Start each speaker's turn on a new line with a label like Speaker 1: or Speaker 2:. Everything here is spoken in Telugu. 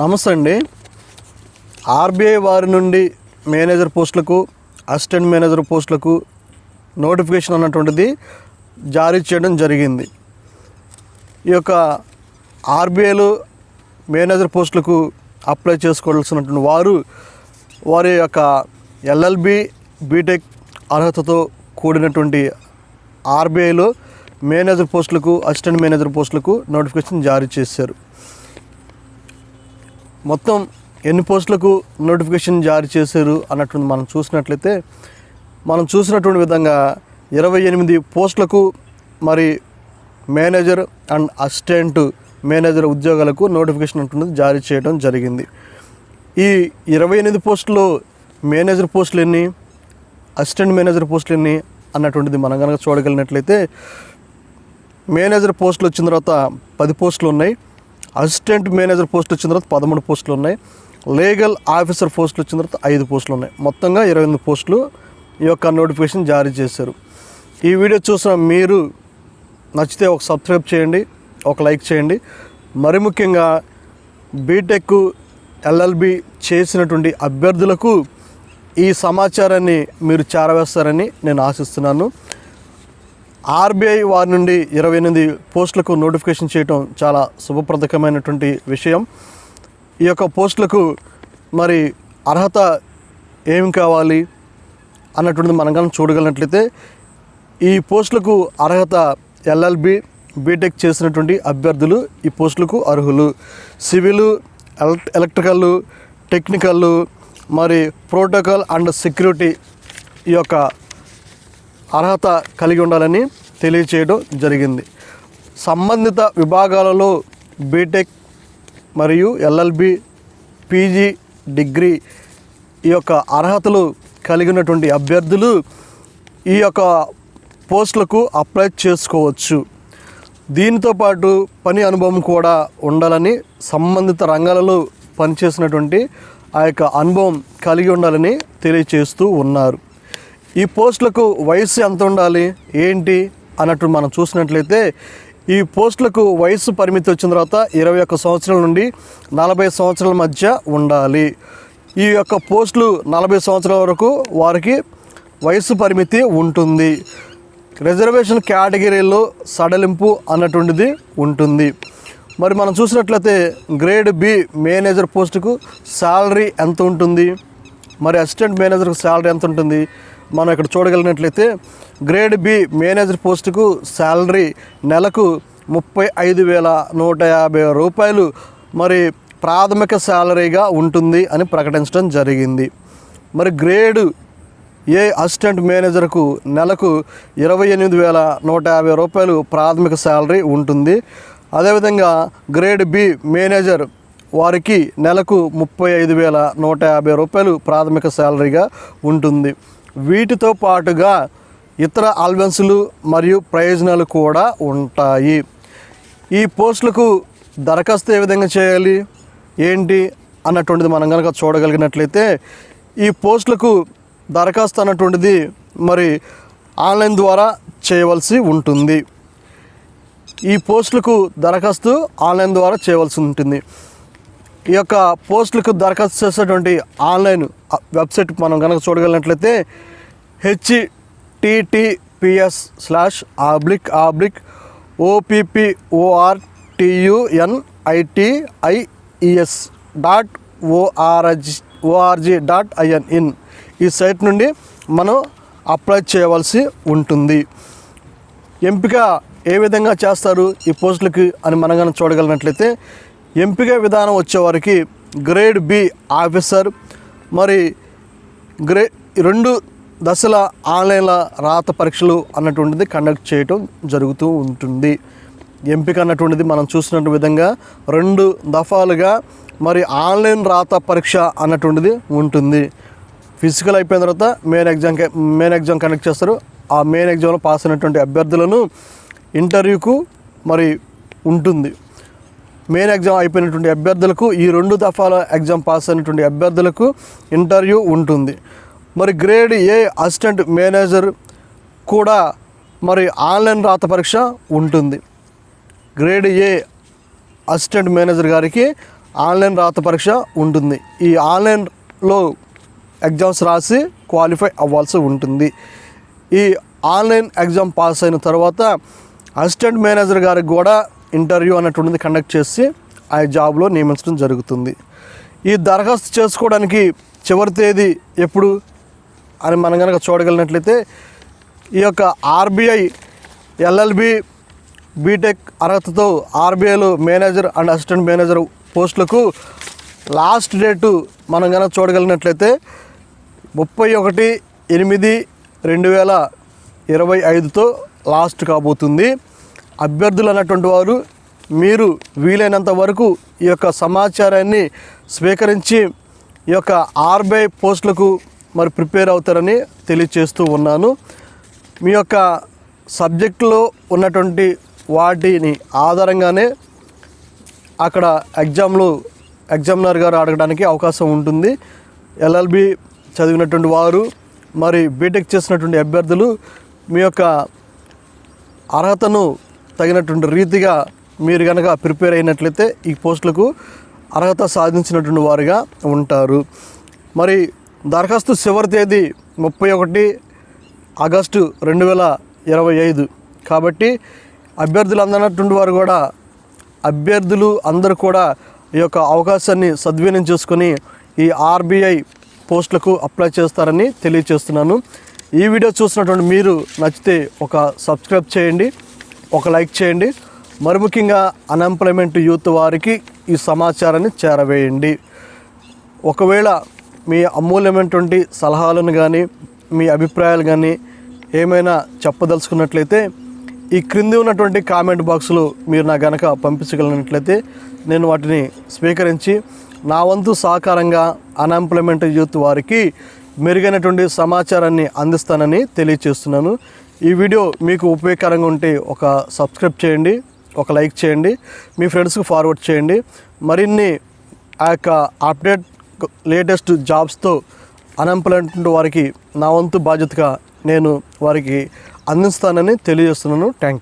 Speaker 1: నమస్తే అండి. ఆర్బీఐ వారి నుండి మేనేజర్ పోస్టులకు అసిస్టెంట్ మేనేజర్ పోస్టులకు నోటిఫికేషన్ అన్నటువంటిది జారీ చేయడం జరిగింది. ఈ యొక్క ఆర్బీఐలో మేనేజర్ పోస్టులకు అప్లై చేసుకోవాల్సినటువంటి వారు వారి యొక్క ఎల్ఎల్బి బీటెక్ అర్హతతో కూడినటువంటి ఆర్బీఐలో మేనేజర్ పోస్టులకు అసిస్టెంట్ మేనేజర్ పోస్టులకు నోటిఫికేషన్ జారీ చేశారు. మొత్తం ఎన్ని పోస్టులకు నోటిఫికేషన్ జారీ చేశారు అన్నట్టు మనం చూసినట్లయితే మనం చూసినటువంటి విధంగా ఇరవై ఎనిమిది పోస్టులకు మరి మేనేజర్ అండ్ అసిస్టెంట్ మేనేజర్ ఉద్యోగాలకు నోటిఫికేషన్ అంటున్నది జారీ చేయడం జరిగింది. ఈ ఇరవై ఎనిమిది పోస్టులు మేనేజర్ పోస్టులు ఎన్ని అసిస్టెంట్ మేనేజర్ పోస్టులు ఎన్ని అన్నటువంటిది మనం కనుక చూడగలిగినట్లయితే మేనేజర్ పోస్టులు వచ్చిన తర్వాత పది పోస్టులు ఉన్నాయి. అసిస్టెంట్ మేనేజర్ పోస్టులు వచ్చిన తర్వాత పదమూడు పోస్టులు ఉన్నాయి. లీగల్ ఆఫీసర్ పోస్టులు వచ్చిన తర్వాత ఐదు పోస్టులు ఉన్నాయి. మొత్తంగా ఇరవై ఎనిమిది పోస్టులు ఈ యొక్క నోటిఫికేషన్ జారీ చేశారు. ఈ వీడియో చూసిన మీరు నచ్చితే ఒక సబ్స్క్రైబ్ చేయండి ఒక లైక్ చేయండి. మరి ముఖ్యంగా బీటెక్ ఎల్ఎల్బి చేసినటువంటి అభ్యర్థులకు ఈ సమాచారాన్ని మీరు చేరవేస్తారని నేను ఆశిస్తున్నాను. ఆర్బీఐ వారి నుండి ఇరవై ఎనిమిది పోస్టులకు నోటిఫికేషన్ చేయటం చాలా శుభప్రదకమైనటువంటి విషయం. ఈ యొక్క పోస్టులకు మరి అర్హత ఏం కావాలి అన్నటువంటిది మనం కనుక చూడగలిగినట్లయితే ఈ పోస్టులకు అర్హత ఎల్ఎల్బి బీటెక్ చేసినటువంటి అభ్యర్థులు ఈ పోస్టులకు అర్హులు. సివిల్ ఎలక్ట్ ఎలక్ట్రికల్ టెక్నికల్ మరి ప్రోటోకాల్ అండ్ సెక్యూరిటీ ఈ యొక్క అర్హత కలిగి ఉండాలని తెలియచేయడం జరిగింది. సంబంధిత విభాగాలలో బీటెక్ మరియు ఎల్ఎల్బి పీజీ డిగ్రీ ఈ యొక్క అర్హతలు కలిగినటువంటి అభ్యర్థులు ఈ యొక్క పోస్టులకు అప్లై చేసుకోవచ్చు. దీనితో పాటు పని అనుభవం కూడా ఉండాలని సంబంధిత రంగాలలో పనిచేసినటువంటి ఆ యొక్క అనుభవం కలిగి ఉండాలని తెలియచేస్తూ ఉన్నారు. ఈ పోస్టులకు వయసు ఎంత ఉండాలి ఏంటి అన్నట్టు మనం చూసినట్లయితే ఈ పోస్టులకు వయసు పరిమితి వచ్చిన తర్వాత ఇరవై ఒక్క సంవత్సరాల నుండి నలభై సంవత్సరాల మధ్య ఉండాలి. ఈ యొక్క పోస్టులు నలభై సంవత్సరాల వరకు వారికి వయసు పరిమితి ఉంటుంది. రిజర్వేషన్ కేటగిరీలో సడలింపు అన్నటువంటిది ఉంటుంది. మరి మనం చూసినట్లయితే గ్రేడ్ బి మేనేజర్ పోస్టుకు శాలరీ ఎంత ఉంటుంది? మరి అసిస్టెంట్ మేనేజర్కి శాలరీ ఎంత ఉంటుంది? మనం ఇక్కడ చూడగలిగినట్లయితే గ్రేడ్ బి మేనేజర్ పోస్టుకు శాలరీ నెలకు ముప్పై ఐదు వేల నూట యాభై రూపాయలు. మరి ప్రాథమిక శాలరీగా ఉంటుంది అని ప్రకటించడం జరిగింది. మరి గ్రేడు ఏ అసిస్టెంట్ మేనేజర్కు నెలకు ఇరవై ఎనిమిది వేల నూట యాభై రూపాయలు ప్రాథమిక శాలరీ ఉంటుంది. అదేవిధంగా గ్రేడ్ బి మేనేజర్ వారికి నెలకు ముప్పై ఐదు వేల నూట యాభై రూపాయలు ప్రాథమిక శాలరీగా ఉంటుంది. వీటితో పాటుగా ఇతర అల్వెన్సులు మరియు ప్రయోజనాలు కూడా ఉంటాయి. ఈ పోస్టులకు దరఖాస్తు ఏ విధంగా చేయాలి? ఏంటి? అన్నటువంటిది మనం కనుక చూడగలిగినట్లయితే ఈ పోస్టులకు దరఖాస్తు అన్నటువంటిది మరి ఆన్లైన్ ద్వారా చేయవలసి ఉంటుంది. ఈ పోస్టులకు దరఖాస్తు ఆన్లైన్ ద్వారా చేయవలసి ఉంటుంది. ఈ యొక్క పోస్టులకు దరఖాస్తు చేసేటువంటి ఆన్లైన్ వెబ్సైట్ మనం కనుక చూడగలిగినట్లయితే HTTPS slash oblique oblique OPPORTUNITIES dot ORG ORG dot IN in ఈ సైట్ నుండి మనం అప్లై చేయవలసి ఉంటుంది. ఎంపిక ఏ విధంగా చేస్తారు ఈ పోస్టులకి అని మనం కనుక చూడగలిగినట్లయితే ఎంపిక విధానం వచ్చేవారికి గ్రేడ్ బి ఆఫీసర్ మరి గ్రే రెండు దశల ఆన్లైన్ల రాత పరీక్షలు అన్నటువంటిది కండక్ట్ చేయటం జరుగుతూ ఉంటుంది. ఎంపిక అన్నటువంటిది మనం చూసినట్టు విధంగా రెండు దఫాలుగా మరి ఆన్లైన్ రాత పరీక్ష అన్నటువంటిది ఉంటుంది. ఫిజికల్ అయిపోయిన తర్వాత main exam main exam conduct చేస్తారు. ఆ మెయిన్ ఎగ్జామ్లో పాస్ అయినటువంటి అభ్యర్థులను ఇంటర్వ్యూకు మరి ఉంటుంది. మెయిన్ ఎగ్జామ్ అయిపోయినటువంటి అభ్యర్థులకు ఈ రెండు దఫాల ఎగ్జామ్ పాస్ అయినటువంటి అభ్యర్థులకు ఇంటర్వ్యూ ఉంటుంది. మరి గ్రేడ్ ఏ అసిస్టెంట్ మేనేజర్ కూడా మరి ఆన్లైన్ రాత పరీక్ష ఉంటుంది. గ్రేడ్ ఏ అసిస్టెంట్ మేనేజర్ గారికి ఆన్లైన్ రాత పరీక్ష ఉంటుంది. ఈ ఆన్లైన్లో ఎగ్జామ్స్ రాసి క్వాలిఫై అవ్వాల్సి ఉంటుంది. ఈ ఆన్లైన్ ఎగ్జామ్ పాస్ అయిన తర్వాత అసిస్టెంట్ మేనేజర్ గారికి కూడా ఇంటర్వ్యూ అన్నటువంటిది కండక్ట్ చేసి ఆ జాబ్లో నియమించడం జరుగుతుంది. ఈ దరఖాస్తు చేసుకోవడానికి చివరి తేదీ ఎప్పుడు అని మనం కనుక చూడగలిగినట్లయితే ఈ యొక్క ఆర్బీఐ ఎల్ఎల్బి బీటెక్ అర్హతతో ఆర్బీఐలో మేనేజర్ అండ్ అసిస్టెంట్ మేనేజర్ పోస్టులకు లాస్ట్ డేటు మనం కనుక చూడగలిగినట్లయితే ముప్పై ఒకటి ఎనిమిది రెండు వేల ఇరవై ఐదుతో లాస్ట్ కాబోతుంది. అభ్యర్థులు అన్నటువంటి వారు మీరు వీలైనంత వరకు ఈ యొక్క సమాచారాన్ని స్వీకరించి ఈ యొక్క ఆర్బీఐ పోస్టులకు మరి ప్రిపేర్ అవుతారని తెలియచేస్తూ ఉన్నాను. మీ యొక్క సబ్జెక్టులో ఉన్నటువంటి వాటిని ఆధారంగానే అక్కడ ఎగ్జామ్లు ఎగ్జామినర్ గారు అడగడానికి అవకాశం ఉంటుంది. ఎల్ఎల్బి చదివినటువంటి వారు మరి బీటెక్ చేసినటువంటి అభ్యర్థులు మీ యొక్క అర్హతను తగినటువంటి రీతిగా మీరు కనుక ప్రిపేర్ అయినట్లయితే ఈ పోస్టులకు అర్హత సాధించినటువంటి వారుగా ఉంటారు. మరి దరఖాస్తు చివరి తేదీ ముప్పై ఒకటి ఆగస్టు రెండు వేల ఇరవై ఐదు. కాబట్టి అభ్యర్థులు అందనటువంటి వారు కూడా అభ్యర్థులు అందరూ కూడా ఈ యొక్క అవకాశాన్ని సద్వినియోగం చేసుకొని ఈ ఆర్బీఐ పోస్టులకు అప్లై చేస్తారని తెలియచేస్తున్నాను. ఈ వీడియో చూసినటువంటి మీరు నచ్చితే ఒక సబ్స్క్రైబ్ చేయండి. ఒక లైక్ చేయండి. మరి ముఖ్యంగా అన్ఎంప్లాయ్మెంట్ యూత్ వారికి ఈ సమాచారాన్ని చేరవేయండి. ఒకవేళ మీ అమూల్యమైనటువంటి సలహాలను కానీ మీ అభిప్రాయాలు కానీ ఏమైనా చెప్పదలుచుకున్నట్లయితే ఈ క్రింది ఉన్నటువంటి కామెంట్ బాక్సులు మీరు నా గనక పంపించగలిగినట్లయితే నేను వాటిని స్వీకరించి నా వంతు సహకారంగా అన్ఎంప్లాయ్మెంట్ యూత్ వారికి మెరుగైనటువంటి సమాచారాన్ని అందిస్తానని తెలియచేస్తున్నాను. ఈ వీడియో మీకు ఉపయోగకరంగా ఉంటే ఒక సబ్స్క్రైబ్ చేయండి ఒక లైక్ చేయండి మీ ఫ్రెండ్స్కి ఫార్వర్డ్ చేయండి. మరిన్ని ఆ యొక్క అప్డేట్ లేటెస్ట్ జాబ్స్తో అన్ఎంప్లాయ్మెంట్ వారికి నా వంతు బాధ్యతగా నేను వారికి అందిస్తానని తెలియజేస్తున్నాను. Thank you